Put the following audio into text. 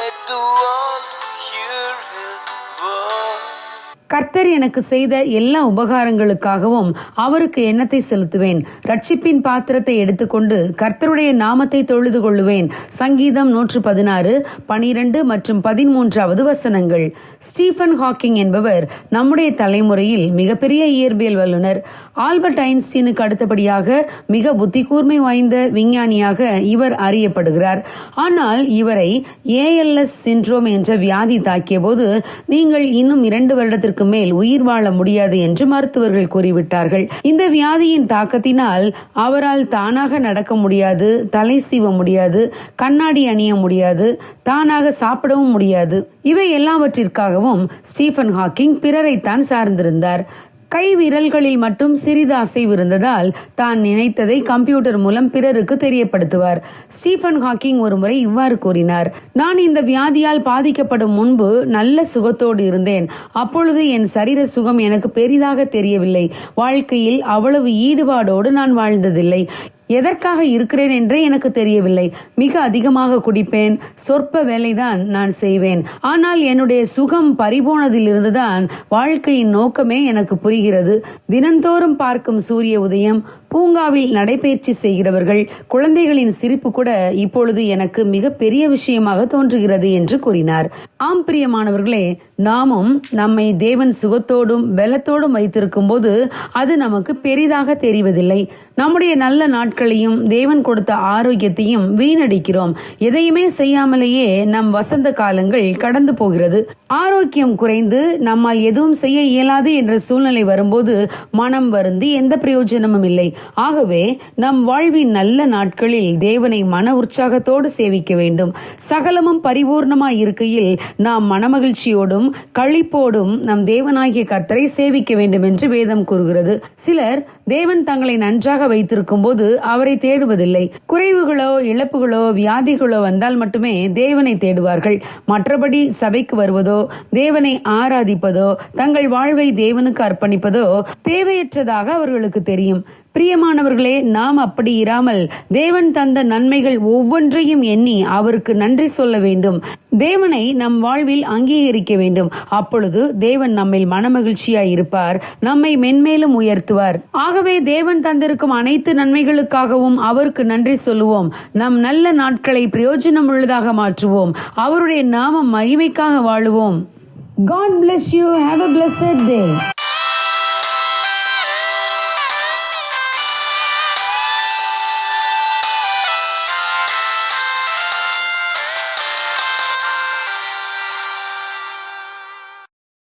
let the world கர்த்தர் எனக்கு செய்த எல்லா உபகாரங்களுக்காகவும் அவருக்கு எண்ணத்தை செலுத்துவேன். ரட்சிப்பின் பாத்திரத்தை எடுத்துக்கொண்டு கர்த்தருடைய நாமத்தை தொழுது கொள்ளுவேன். சங்கீதம் நூற்று பதினாறு பனிரெண்டு மற்றும் பதிமூன்றாவது வசனங்கள். ஸ்டீஃபன் ஹாக்கிங் என்பவர் நம்முடைய தலைமுறையில் மிகப்பெரிய இயற்பியல் வல்லுனர் ஆல்பர்ட் ஐன்ஸ்டீனுக்கு அடுத்தபடியாக மிக புத்தி கூர்மை வாய்ந்த விஞ்ஞானியாக இவர் அறியப்படுகிறார். ஆனால் இவரை ஏஎல்எஸ் சின்ட்ரோம் என்ற வியாதி தாக்கிய போது நீங்கள் இன்னும் இரண்டு வருடத்திற்கு மேல் உயிர் வாழ முடியாது என்று மருத்துவர்கள் கூறிவிட்டார்கள். இந்த வியாதியின் தாக்கத்தினால் அவரால் தானாக நடக்க முடியாது தலை சீவ முடியாது கண்ணாடி அணிய முடியாது தானாக சாப்பிடவும் முடியாது. இவை எல்லாவற்றிற்காகவும் ஸ்டீஃபன் ஹாக்கிங் பிறரைத்தான் சார்ந்திருந்தார். கை விரல்களில் மட்டும் சிறிது அசைவு இருந்ததால் தான் நினைத்ததை கம்ப்யூட்டர் மூலம் பிறருக்கு தெரியப்படுத்துவார். ஸ்டீஃபன் ஹாக்கிங் ஒருமுறை இவ்வாறு கூறினார் நான் இந்த வியாதியால் பாதிக்கப்படும் முன்பு நல்ல சுகத்தோடு இருந்தேன். அப்பொழுது என் சரீர சுகம் எனக்கு பெரிதாக தெரியவில்லை. வாழ்க்கையில் அவ்வளவு ஈடுபாடோடு நான் வாழ்ந்ததில்லை. எதற்காக இருக்கிறேன் என்றே எனக்கு தெரியவில்லை. மிக அதிகமாக குடிப்பேன். சொற்ப வேலைதான் நான் செய்வேன். ஆனால் என்னுடைய சுகம் பறிபோனதிலிருந்துதான் வாழ்க்கையின் நோக்கமே எனக்கு புரிகிறது. தினந்தோறும் பார்க்கும் சூரிய உதயம் பூங்காவில் நடைபயிற்சி செய்கிறவர்கள் குழந்தைகளின் சிரிப்பு கூட இப்பொழுது எனக்கு மிக பெரிய விஷயமாக தோன்றுகிறது என்று கூறினார். ஆம் பிரியமானவர்களே நாமும் நம்மை தேவன் சுகத்தோடும் பலத்தோடும் வைத்திருக்கும் போது அது நமக்கு பெரிதாக தெரிவதில்லை. நம்முடைய நல்ல நாட்களையும் தேவன் கொடுத்த ஆரோக்கியத்தையும் வீணடிக்கிறோம். எதையுமே செய்யாமலேயே நம் வசந்த காலங்கள் கடந்து போகிறது. ஆரோக்கியம் குறைந்து நம்மால் எதுவும் செய்ய இயலாது என்ற சூழ்நிலை வரும்போது மனம் வருந்தி எந்த பிரயோஜனமும் இல்லை. ஆகவே நம் வாழ்வின் நல்ல நாட்களில் தேவனை மன உற்சாகத்தோடு சேவிக்க வேண்டும். சகலமும் பரிபூர்ணமாய் இருக்கையில் நாம் மனமகிழ்ச்சியோடும் களிப்போடும் நம் தேவனாகிய கர்த்தரை சேவிக்க வேண்டும் என்று வேதம் கூறுகிறது. சிலர் தேவன் தங்களை நன்றாக வைத்திருக்கும் போது அவரை தேடுவதில்லை. குறைவுகளோ இழப்புகளோ வியாதிகளோ வந்தால் மட்டுமே தேவனை தேடுவார்கள். மற்றபடி சபைக்கு வருவதோ தேவனை ஆராதிப்பதோ தங்கள் வாழ்வை தேவனுக்கு அர்ப்பணிப்பதோ தேவையற்றதாக அவர்களுக்கு தெரியும். பிரியமானவர்களே நாம் அப்படி இராமல் தேவன் தந்த நன்மைகள் ஒவ்வொன்றையும் எண்ணி அவருக்கு நன்றி சொல்ல வேண்டும். தேவனை நம் வாழ்வில் அங்கீகரிக்க வேண்டும். அப்பொழுது தேவன் நம்மில் மனமகிழ்ச்சியாய் இருப்பார் நம்மை மென்மேலும் உயர்த்துவார். ஆகவே தேவன் தந்திருக்கும் அனைத்து நன்மைகளுக்காகவும் அவருக்கு நன்றி சொல்லுவோம். நம் நல்ல நாட்களை பிரயோஜனம் உள்ளதாக மாற்றுவோம். அவருடைய நாமம் மகிமைக்காக வாழுவோம். God bless you have a blessed day